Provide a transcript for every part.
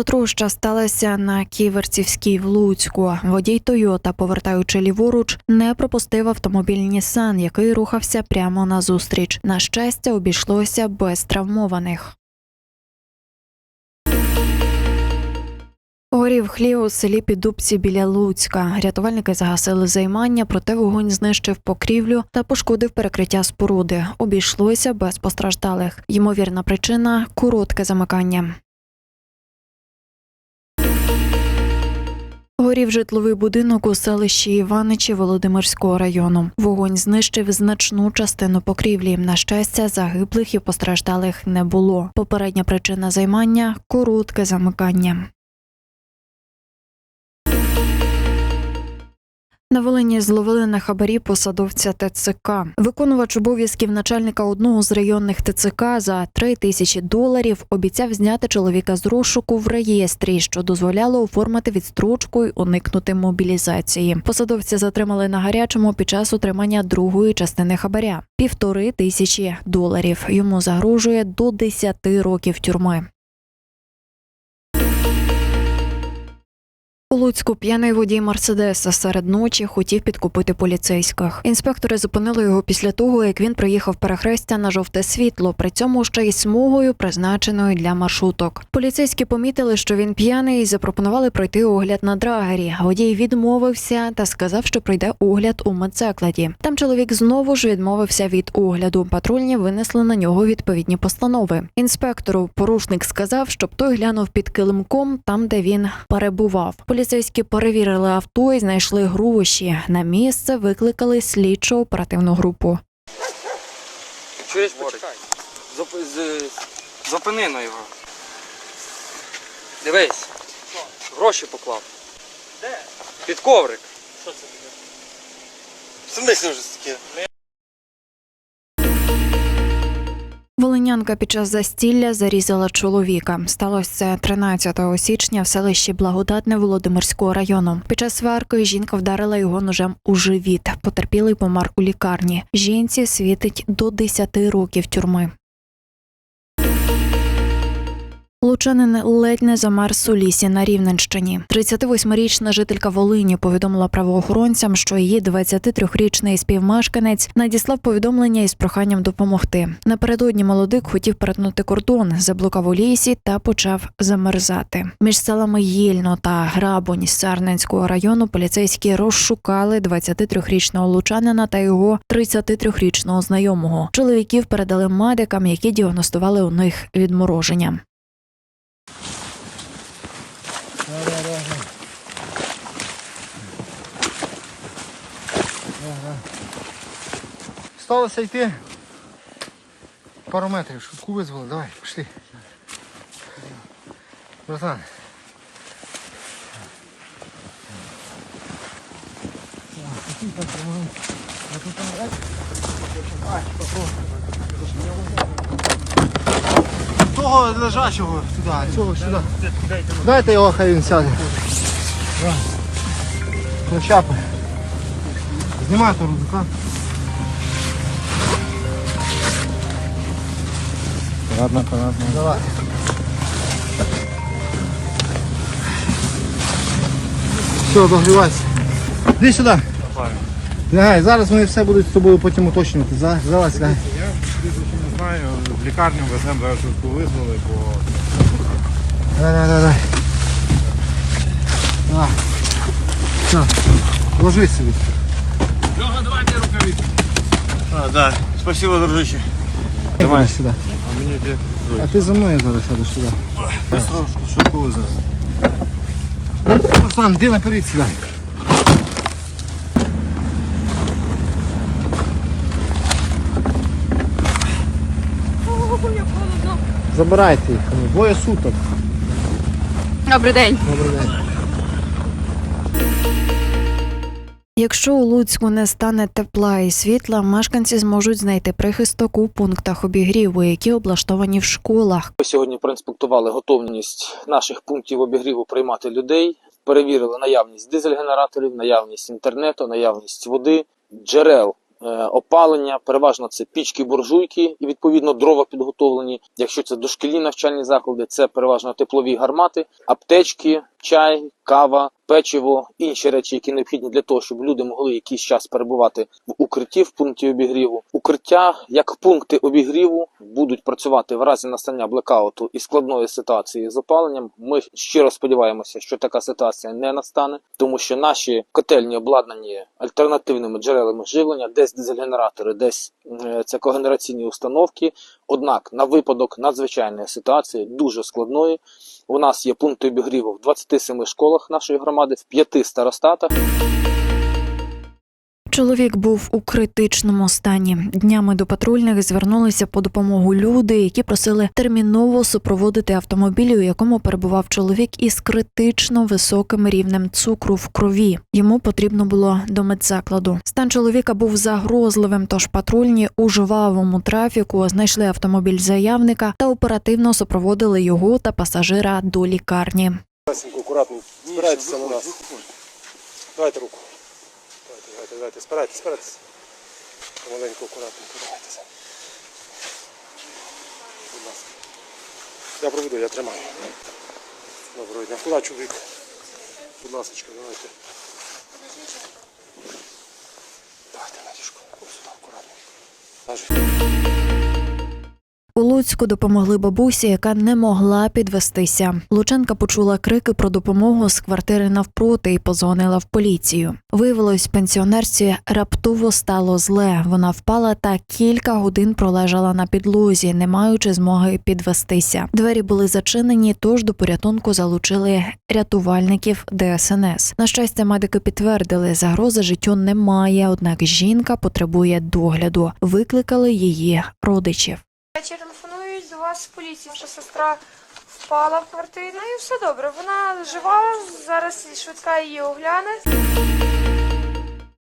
Автотроща сталася на Ківерцівській в Луцьку. Водій Тойота, повертаючи ліворуч, не пропустив автомобіль Нісан, який рухався прямо назустріч. На щастя, обійшлося без травмованих. Горів хлів у селі Підубці біля Луцька. Рятувальники загасили займання, проте вогонь знищив покрівлю та пошкодив перекриття споруди. Обійшлося без постраждалих. Ймовірна причина коротке замикання. Горів житловий будинок у селищі Іваничі Володимирського району. Вогонь знищив значну частину покрівлі. На щастя, загиблих і постраждалих не було. Попередня причина займання коротке замикання. На Волині зловили на хабарі посадовця ТЦК. Виконувач обов'язків начальника одного з районних ТЦК за 3 тисячі доларів обіцяв зняти чоловіка з розшуку в реєстрі, що дозволяло оформити відстрочку й уникнути мобілізації. Посадовця затримали на гарячому під час отримання другої частини хабаря півтори тисячі доларів. Йому загрожує до 10 років тюрми. У Луцьку п'яний водій Мерседеса серед ночі хотів підкупити поліцейських. Інспектори зупинили його після того, як він проїхав перехрестя на жовте світло, при цьому ще й смугою, призначеною для маршруток. Поліцейські помітили, що він п'яний, і запропонували пройти огляд на драгері. Водій відмовився та сказав, що пройде огляд у медзакладі. Там чоловік знову ж відмовився від огляду. Патрульні винесли на нього відповідні постанови. Інспектору порушник сказав, щоб той глянув під килимком, там де він перебував. Поліцейські перевірили авто і знайшли гроші. На місце викликали слідчо оперативну групу. Чуєш, почекай. Зуп... З... Зупини на його. Дивись. Гроші поклав. Де? Під коврик. Що це таке? Смысле вже таке? Волинянка під час застілля зарізала чоловіка. Сталося це 13 січня в селищі Благодатне Володимирського району. Під час сварки жінка вдарила його ножем у живіт. Потерпілий помер у лікарні. Жінці світить до 10 років тюрми. Лучанин ледь не замерз у лісі на Рівненщині. 38-річна жителька Волині повідомила правоохоронцям, що її 23-річний співмешканець надіслав повідомлення із проханням допомогти. Напередодні молодик хотів перетнути кордон, заблукав у лісі та почав замерзати. Між селами Єльно та Грабонь Сарненського району поліцейські розшукали 23-річного лучанина та його 33-річного знайомого. Чоловіків передали медикам, які діагностували у них відмороження. Сталося йти пару метрів, швидку визвали, давай, пішли. Братан. Того лежачого туди, цього сюди. Дайте його, хай він сяде. Ну, щапи. Знімай руку, Ладно, ладно. Давай. Все, догрівайся. Іди сюди. Лягай, зараз вони все будуть з тобою потім уточнювати. За- Залазь, лягай. Я не знаю, в лікарню веземо зараз швидку визвали, бо Давай, давай, давай. давай. Все, ложись собі. А, да. Спасибо, дружище. Давай сюди. А мені де? А ти за мною зараз сядеш сюди. Быстро швидку визвали. Руслан, іди наперед сюди. Забирайте їх, ну, двоє суток. Добрий день. Добрий день. Якщо у Луцьку не стане тепла і світла, мешканці зможуть знайти прихисток у пунктах обігріву, які облаштовані в школах. Ми сьогодні проінспектували готовність наших пунктів обігріву приймати людей, перевірили наявність дизель-генераторів, наявність інтернету, наявність води, джерел е, опалення, переважно це пічки буржуйки і відповідно дрова підготовлені. Якщо це дошкільні навчальні заклади, це переважно теплові гармати, аптечки, чай, кава, печиво, інші речі, які необхідні для того, щоб люди могли якийсь час перебувати в укритті в пункті обігріву. Укриття як пункти обігріву будуть працювати в разі настання блекауту і складної ситуації з опаленням. Ми щиро сподіваємося, що така ситуація не настане, тому що наші котельні обладнані альтернативними джерелами живлення, десь дизель-генератори, десь е, це когенераційні установки. Однак на випадок надзвичайної ситуації, дуже складної, у нас є пункти обігріву в 27 школах нашої громади, в 5 старостатах. Чоловік був у критичному стані. Днями до патрульних звернулися по допомогу люди, які просили терміново супроводити автомобіль, у якому перебував чоловік із критично високим рівнем цукру в крові. Йому потрібно було до медзакладу. Стан чоловіка був загрозливим, тож патрульні у жвавому трафіку знайшли автомобіль заявника та оперативно супроводили його та пасажира до лікарні. Акуратно, спирайтеся на нас. Давайте руку. Давайте, спирайтесь, спирайтесь. Маленько, акуратненько, давайте. Будь ласка. Я проведу, я тримаю. Доброго дня. Куди чоловік? Будь ласка, давайте. Давайте, Надюшко. Ось сюди, акуратно. У Луцьку допомогли бабусі, яка не могла підвестися. Лученка почула крики про допомогу з квартири навпроти і позвонила в поліцію. Виявилось, пенсіонерці раптово стало зле. Вона впала та кілька годин пролежала на підлозі, не маючи змоги підвестися. Двері були зачинені, тож до порятунку залучили рятувальників ДСНС. На щастя, медики підтвердили, загрози життю немає, однак жінка потребує догляду. Викликали її родичів. Чи телефонують до вас з поліції, що сестра впала в квартирі. Ну і все добре. Вона жива, зараз швидка її огляне.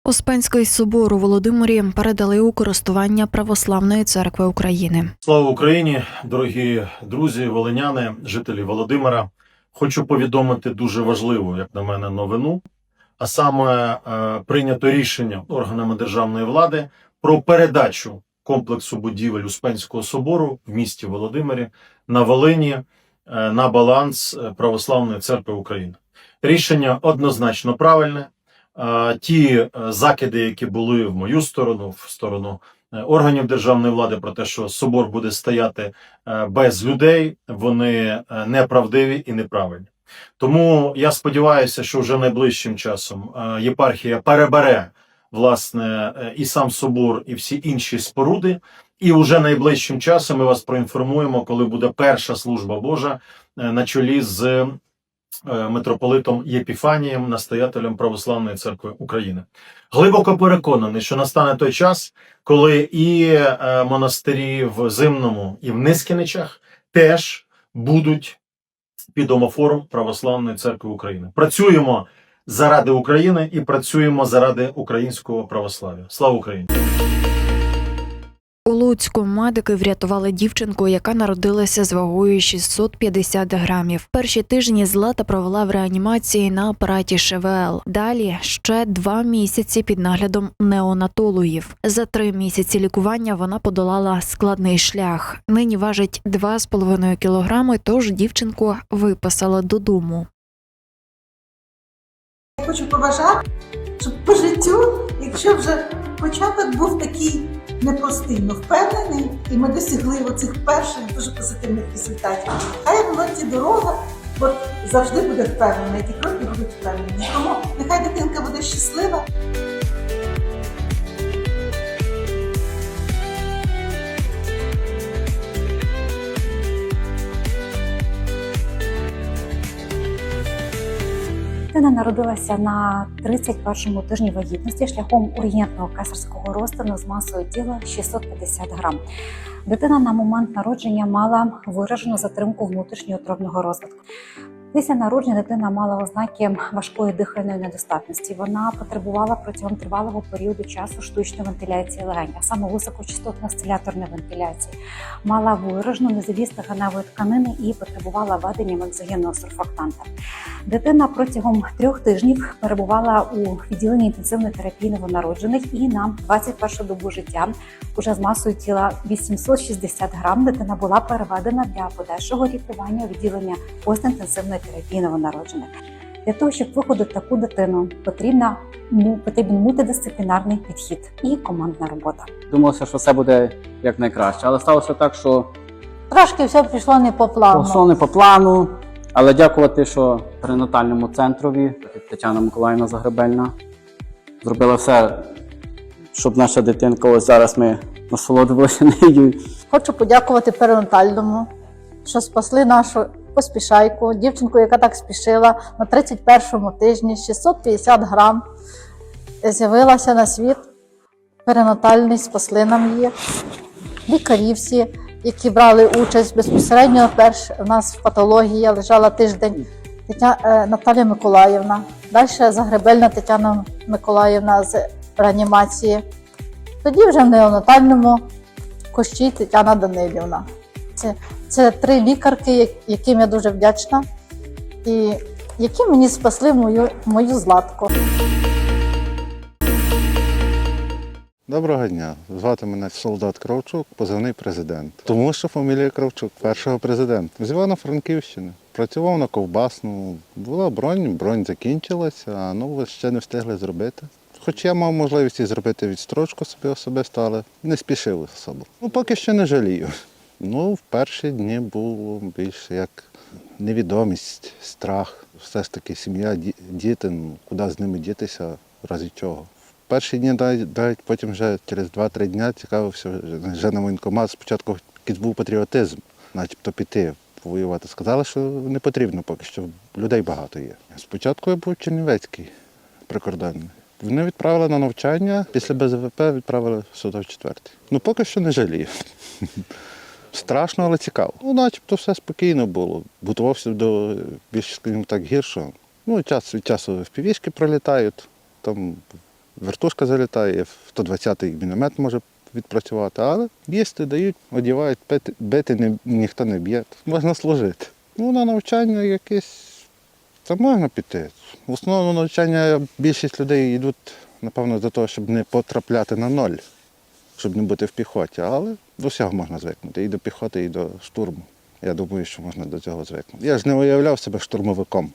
Успенський собор у Володимирі передали у користування Православної церкви України. Слава Україні, дорогі друзі, волиняни, жителі Володимира. Хочу повідомити дуже важливу, як на мене, новину. А саме е, прийнято рішення органами державної влади про передачу комплексу будівель Успенського собору в місті Володимирі на Волині е, на баланс е, Православної церкви України. Рішення однозначно правильне. Е, Ті закиди, які були в мою сторону, в сторону органів державної влади про те, що собор буде стояти без людей, вони неправдиві і неправильні. Тому я сподіваюся, що вже найближчим часом єпархія перебере власне е, і сам собор, і всі інші споруди. І вже найближчим часом ми вас проінформуємо, коли буде перша служба Божа е, на чолі з е, митрополитом Єпіфанієм, настоятелем Православної церкви України. Глибоко переконаний, що настане той час, коли і монастирі в Зимному, і в Нискіничах теж будуть під омофором Православної церкви України. Працюємо заради України і працюємо заради українського православ'я. Слава Україні! У Луцьку медики врятували дівчинку, яка народилася з вагою 650 грамів. Перші тижні Злата провела в реанімації на апараті ШВЛ. Далі ще два місяці під наглядом неонатологів. За три місяці лікування вона подолала складний шлях. Нині важить 2,5 кілограми, тож дівчинку виписала додому. Хочу побажати, щоб по життю, якщо вже початок був такий непростий, але впевнений, і ми досягли оцих перших дуже позитивних результатів. Хай володці дорога, бо завжди буде впевнена, і ті кроки будуть впевнені. Тому нехай дитинка буде щаслива. Дитина народилася на 31-му тижні вагітності шляхом урієнтного кесарського розтину з масою тіла 650 грам. Дитина на момент народження мала виражену затримку внутрішньоутробного розвитку. Після народження дитина мала ознаки важкої дихальної недостатності. Вона потребувала протягом тривалого періоду часу штучної вентиляції легень, а саме високочастотної стиляторної вентиляції. Мала виражену незавіс стеганової тканини і потребувала введення екзогенного сурфактанта. Дитина протягом трьох тижнів перебувала у відділенні інтенсивної терапії новонароджених і на 21 добу життя уже з масою тіла 860 грам дитина була переведена для подальшого лікування відділення постінтенсивної терапії новонароджених. Для того, щоб виходити таку дитину, потрібна потрібен мультидисциплінарний підхід і командна робота. Думалося, що все буде як найкраще, але сталося так, що Трошки все пішло не по плану. пішло не по плану. Але дякувати, що перинатальному центрові Тетяна Миколаївна Загребельна зробила все, щоб наша дитинка, ось зараз ми насолоджувалися нею. Хочу подякувати перинатальному, що спасли нашу поспішайку, дівчинку, яка так спішила на 31-му тижні 650 грам. З'явилася на світ. Перинатальний, спасли нам її. Лікарі всі, які брали участь безпосередньо перш у нас в патології лежала тиждень Тетя, е, Наталія Миколаївна. Далі Загребельна Тетяна Миколаївна з реанімації. Тоді вже в неонатальному Кощій Тетяна Данилівна. Це, це три лікарки, яким я дуже вдячна, і які мені спасли мою, мою златку. Доброго дня. Звати мене солдат Кравчук, позивний президент. Тому що фамілія Кравчук, першого президента. З Івано-Франківщини. Працював на ковбасну. Була бронь, бронь закінчилася, а нову ще не встигли зробити. Хоч я мав можливість і зробити відстрочку собі особисто, але не спішив особо. Ну, поки що не жалію. Ну, в перші дні було більше як невідомість, страх. Все ж таки сім'я, діти, ну, куди з ними дітися, разі чого. В Перші дні навіть, потім вже через 2-3 дні цікавився вже- на воєнкомат. Спочатку був патріотизм, начебто піти воювати. Сказали, що не потрібно поки що, людей багато є. Спочатку я був Чернівецький прикордонний. Вони відправили на навчання, після БЗВП відправили в 104. Ну поки що не жалію. Страшно, але цікаво. Ну, начебто все спокійно було. Готувався до більш, скажімо так, гіршого. Ну, час від часу впівішки пролітають, там вертушка залітає, 120-й міномет може відпрацювати, але їсти дають, одягають, бити, бити не, ніхто не б'є. Можна служити. Ну, на навчання якесь. Та можна піти. В основному навчання більшість людей йдуть, напевно, для того, щоб не потрапляти на ноль, щоб не бути в піхоті. Але до всього можна звикнути. І до піхоти, і до штурму. Я думаю, що можна до цього звикнути. Я ж не уявляв себе штурмовиком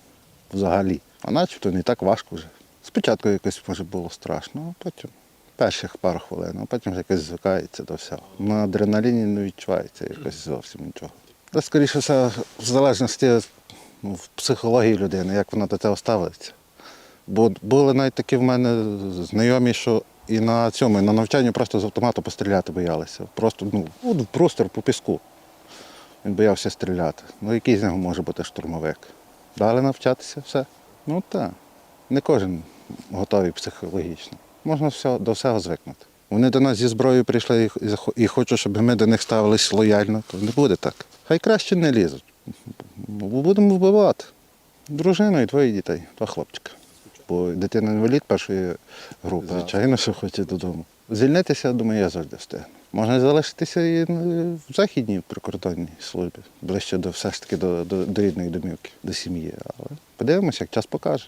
взагалі. А начебто не так важко вже. Спочатку якось може було страшно, а потім перших пару хвилин, а потім вже якось звикається до всього. На адреналіні не відчувається якось зовсім нічого. Та скоріше все, в залежності ну, в психології людини, як вона до цього ставиться. Бо були навіть такі в мене знайомі, що і на цьому, і на навчанні просто з автомату постріляти боялися. Просто ну, от простір по піску. Він боявся стріляти. Ну, який з нього може бути штурмовик? Далі навчатися все. Ну так. Не кожен готовий психологічно. Можна все, до всього звикнути. Вони до нас зі зброєю прийшли і хочуть, щоб ми до них ставились лояльно, то не буде так. Хай краще не лізуть. Будемо вбивати. Дружину і двоє дітей, два хлопчика. Бо дитина інвалід першої групи, звичайно, що хоче додому. Звільнитися, думаю, я завжди встигну. Можна залишитися і в західній прикордонній службі, ближче до все ж таки до, до, до рідної домівки, до сім'ї. Але подивимося, як час покаже.